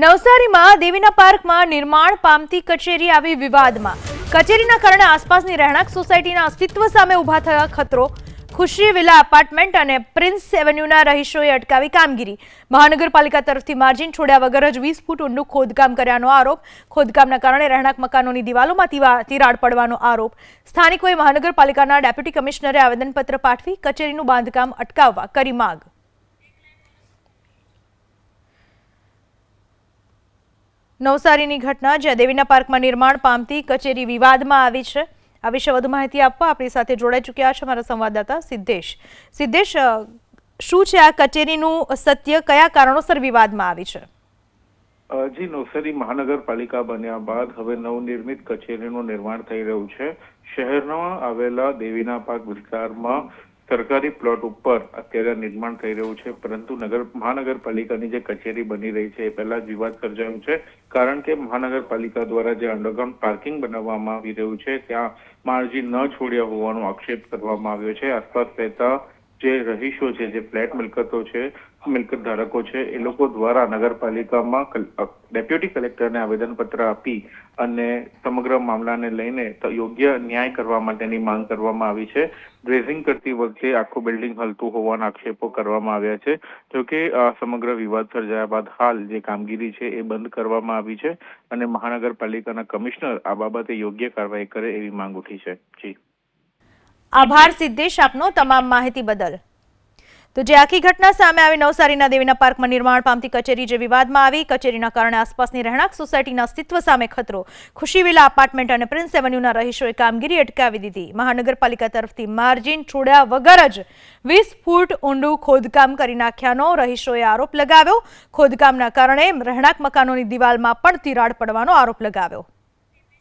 નવસારીમાં દેવીના પાર્કમાં નિર્માણ પામતી કચેરી આવી વિવાદમાં. કચેરીના કારણે આસપાસની રહેણાંક સોસાયટીના અસ્તિત્વ સામે ઊભા થયા ખતરો. ખુશી વિલા એપાર્ટમેન્ટ અને પ્રિન્સ એવન્યુના રહીશોએ અટકાવી કામગીરી. મહાનગરપાલિકા તરફથી માર્જિન છોડ્યા વગર જ વીસ ફૂટ ઊંડું ખોદકામ કર્યાનો આરોપ. ખોદકામના કારણે રહેણાંક મકાનોની દિવાલોમાં તિરાડ પડવાનો આરોપ. સ્થાનિકોએ મહાનગરપાલિકાના ડેપ્યુટી કમિશનરે આવેદનપત્ર પાઠવી કચેરીનું બાંધકામ અટકાવવા કરી માંગ. નવસારીની ઘટના જ્યાં દેવીના પાર્કમાં નિર્માણ પામતી કચેરી વિવાદમાં આવી છે. આ વિશે વધુ માહિતી આપવા આપણી સાથે જોડાઈ ચૂક્યા છે મારા સંવાદદાતા સિદ્ધેશ. સિદ્ધેશ શું છે આ કચેરીનું સત્ય? કયા કારણોસર વિવાદમાં આવી છે? જી, નવસારી મહાનગરપાલિકા બન્યા બાદ હવે નવનિર્મિત કચેરીનું નિર્માણ થઈ રહ્યું છે. શહેરમાં આવેલા દેવીના પાર્ક વિસ્તારમાં સરકારી પ્લોટ ઉપર અત્યારે નિર્માણ થઈ રહ્યું છે, પરંતુ નગર, મહાનગરપાલિકાની જે કચેરી બની રહી છે એ પહેલા જ વિવાદ સર્જાયો છે. કારણ કે મહાનગરપાલિકા દ્વારા જે અંડરગ્રાઉન્ડ પાર્કિંગ બનાવવામાં આવી રહ્યું છે, ત્યાં માર્જિન ન છોડ્યા હોવાનો આક્ષેપ કરવામાં આવ્યો છે. આસપાસ રહેતા જે રહીશો છે, જે ફ્લેટ મિલકતો છે, મિલકત ધારકો છે, એ લોકો દ્વારા નગરપાલિકામાં ડેપ્યુટી કલેક્ટરને આવેદનપત્ર આપી અને સમગ્ર મામલાને લઈને યોગ્ય ન્યાય કરવા માટેની માંગ કરવામાં આવી છે. ડ્રેઝિંગ કરતી વખતે આખું બિલ્ડિંગ હલતું હોવાના આક્ષેપો કરવામાં આવ્યા છે. જોકે સમગ્ર વિવાદ સર્જાયા બાદ હાલ જે કામગીરી છે એ બંધ કરવામાં આવી છે અને મહાનગરપાલિકાના કમિશનર આ બાબતે યોગ્ય કાર્યવાહી કરે એવી માંગ ઉઠી છે. જી. આભાર સિદ્ધેશ આપનો તમામ માહિતી બદલ. તો જે આખી ઘટના સામે આવી, નવસારીના દેવીના પાર્કમાં નિર્માણ પામતી કચેરી જે વિવાદમાં આવી, કચેરીના કારણે આસપાસની રહેણાંક સોસાયટીના અસ્તિત્વ સામે ખતરો. ખુશીવિલા અપાર્ટમેન્ટ અને પ્રિન્સ એવન્યુના રહીશોએ કામગીરી અટકાવી દીધી. મહાનગરપાલિકા તરફથી માર્જિન છોડ્યા વગર જ વીસ ફૂટ ઊંડું ખોદકામ કરી નાખ્યાનો રહીશોએ આરોપ લગાવ્યો. ખોદકામના કારણે રહેણાંક મકાનોની દિવાલમાં પણ તિરાડ પડવાનો આરોપ લગાવ્યો.